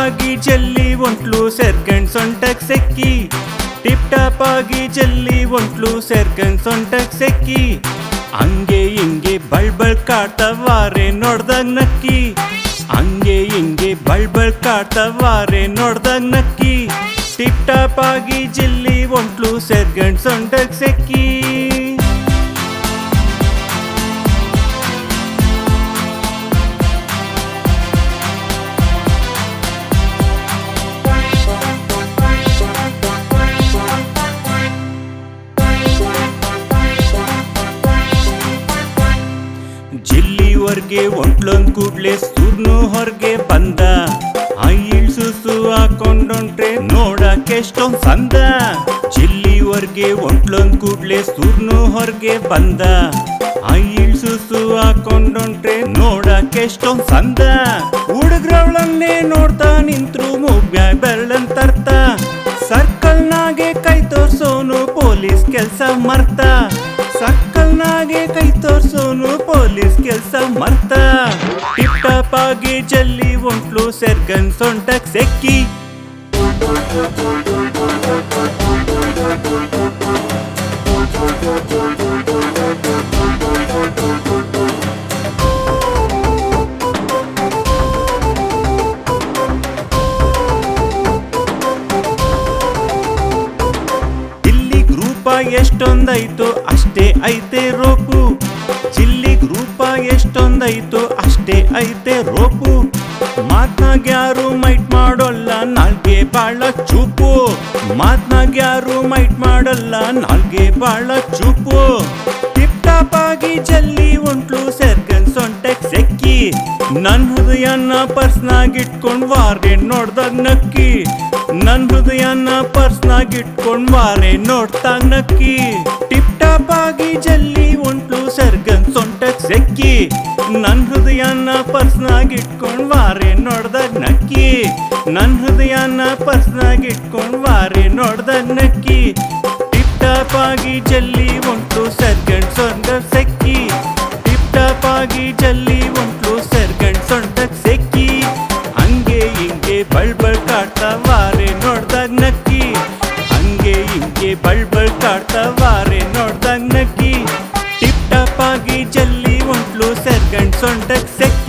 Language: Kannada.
ಆಗಿ ಜಲ್ಲಿ ಒಂಟ್ಲು ಸೆರ್ಕಂಡ್ ಸೊಂಟಕ್ ಸೆಕ್ಕಿ. ಟಿಪ್ ಟಾಪ್ ಆಗಿ ಜಲ್ಲಿ ಒಂಟ್ಲು ಸೆರ್ಕಂಡ್ ಸೊಂಟಕ್ ಸೆಕ್ಕಿ. ಹಂಗೆ ಹಿಂಗೆ ಬಳ್ಬಳ್ ಬಳ್ ಕಾಡ್ತವಾರೆ ನೋಡ್ದಾಗ ನಕ್ಕಿ. ಹಂಗೆ ಹಿಂಗೆ ಬಳ್ಬಳ್ ಬಳ್ ಕಾಡ್ತವಾರೆ ನೋಡ್ದಾಗ ನಕ್ಕಿ. ಟಿಪ್ ಟಾಪ್ ಆಗಿ ಜಿಲ್ಲಿ ಒಂಟ್ಲು ಸೆರ್ಗಂಡ್ ಸೊಂಟಕ್ ಸೆಕ್ಕಿ. ಜಿಲ್ಲಿವರ್ಗೆ ಒಂಟ್ಲೊಂದ್ ಕೂಡ್ಲೆ ಸುರ್ನು ಹೊರ್ಗೆ ಬಂದ. ಐಲ್ ಸುಸು ಹಾಕೊಂಡೊಂಟ್ರೆ ನೋಡಕ್ಕೆ ಎಷ್ಟೊಂದ್ ಸಂದ. ಜಿಲ್ಲಿವರ್ಗೆ ಒಂಟ್ಲೊಂದ್ ಕೂಡ್ಲೆ ಸುರ್ನು ಹೊರ್ಗೆ ಬಂದ. ಐಲ್ ಸುಸು ಹಾಕೊಂಡೊಂಟ್ರೆ ನೋಡಕ್ಕೆ ಎಷ್ಟೊಂದ್ ಸಂದ. ಹುಡುಗ್ರವಳನ್ನೇ ನೋಡ್ತಾ ನಿಂತ್ರು ಮುಗ್ಬ್ಯಾಗ್ ಬೆರಳನ್ ತರ್ತ. ಸರ್ಕಲ್ನಾಗೆ ಕೈ ತೋರ್ಸೋನು ಪೊಲೀಸ್ ಕೆಲ್ಸ ಮರ್ತ. ಪೊಲೀಸ್ ಕೆಲ್ಸ ಮರ್ತ ಟಿಪ್ ಆಗಿ ಜಲ್ಲಿ ಒಂಟ್ಲು ಸೆರ್ಗನ್ ಸೊಂಟಕ್ ಸೆಕ್ಕಿ. ಎಷ್ಟೊಂದೈತು ಅಷ್ಟೇ ಐತೆ ರೋಕು ಚಿಲ್ಲಿ ಎಷ್ಟೊಂದೈತು ಅಷ್ಟೇ ಐತೆ ರೋಪು. ಯಾರು ಮೈಟ್ ಮಾಡೋಲ್ಲ, ನಾಲ್ಗೆ ಬಾಳ ಚೂಪು. ಯಾರು ಮೈಟ್ ಮಾಡಲ್ಲ, ನಾಲ್ಗೆ ಬಾಳ ಚೂಪು. ಟಿಪ್ ಟಾಪ್ ಆಗಿ ಜಲ್ಲಿ ಒಂಟ್ಲು ಸೆರ್ಗನ್ ಸೊಂಟೆಕ್ ಸೆಕ್ಕಿ. ನನ್ ಹೃದಯನ ಪರ್ಸ್ನಾಗಿಟ್ಕೊಂಡ್ ವಾರೆ ನೋಡ್ದಾಗ ನಕ್ಕಿ. ನನ್ ಹೃದಯನ ಪರ್ಸ್ನಾಗ್ ಇಟ್ಕೊಂಡ್ ವಾರೆ ನೋಡ್ತಾ ನಕ್ಕಿ. ಟಿಪ್ ಟಾಪ್ ಆಗಿ ಜಲ್ಲಿ ಸೆಕ್ಕಿ ನನ್ ಹೃದಯನ ಪರ್ಸ್ನಾಗ್ ಇಟ್ಕೊಂಡ್ ವಾರೆ ನೋಡ್ದಾಗ ನಕ್ಕಿ ನನ್ನ ಹೃದಯನ ಪರ್ಸ್ನಾಗ್ ಇಟ್ಕೊಂಡ್ ವಾರೆ ನೋಡ್ದಾಗ ನಕ್ಕಿ ಟಿಪ್ ಟಾಪ್ ಆಗಿ ಜಲ್ಲಿ ಉಂಟು ಸರ್ಗಂಡ್ ಸೊಂದ ಸೆಕ್ಕಿ. ಟಿಪ್ ಟಾಪ್ ಆಗಿ ಜಲ್ಲಿ ಉಂಟು ಸರ್ಗಂಡ್ ಸೊಂಟಕ್ ಸೆಕ್ಕಿ. ಹಂಗೆ ಹಿಂಗೆ ಬಳ್ಬಳ್ ಬಳ್ ಕಾಡ್ತವಾರೆ ನೋಡ್ದಾಗ ನಕ್ಕಿ ಹಂಗೆ ಹಿಂಗೆ ಬಳ್ಬಳ್ ಬಳ್ ಕಾಡ್ತವಾರೆ ನೋಡ್ದಾಗ ನಕ್ಕಿ ಟಿಪ್ ಟಾಪ್